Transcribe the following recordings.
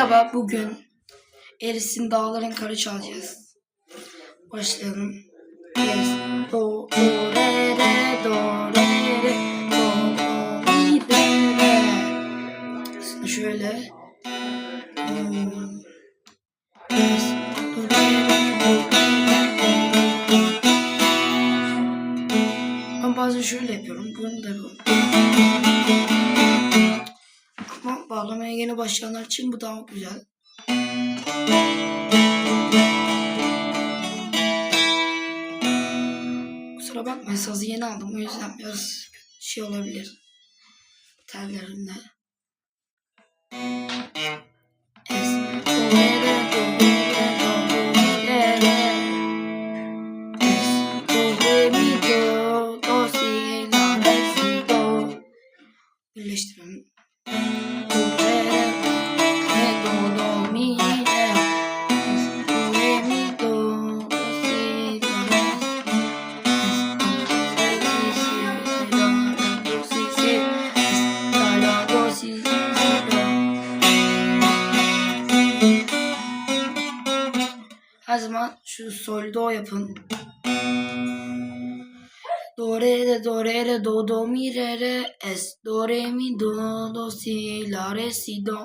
Merhaba, bugün Eris'in Dağların Karı çalacağız. Başlayalım. Eris. Do, do, re, re, do, re, re, do, do, re, re. Şöyle. Ben bazen şöyle yapıyorum. Bunu da yapıyorum. Ama bağlamaya yeni başlayanlar için bu daha güzel. Kusura bakmayın sazı yeni aldım o yüzden biraz şey olabilir. Tellerimde. Es, her zaman şu sol do yapın. Do re re do re re do do mi re re es do re mi do do si la re si do.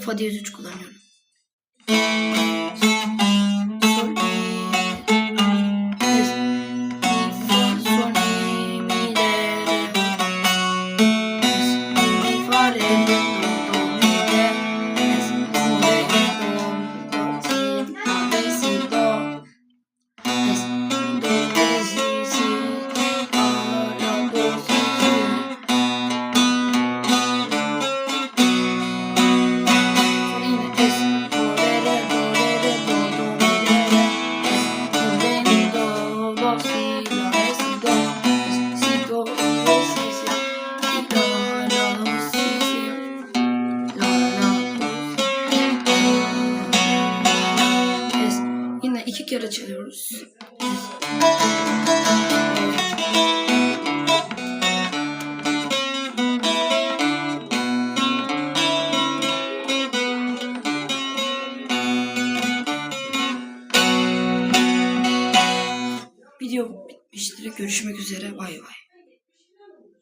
Burada fa diyez üç kullanıyorum kere çalıyoruz. Video bitmiştir. Görüşmek üzere. Bay bay.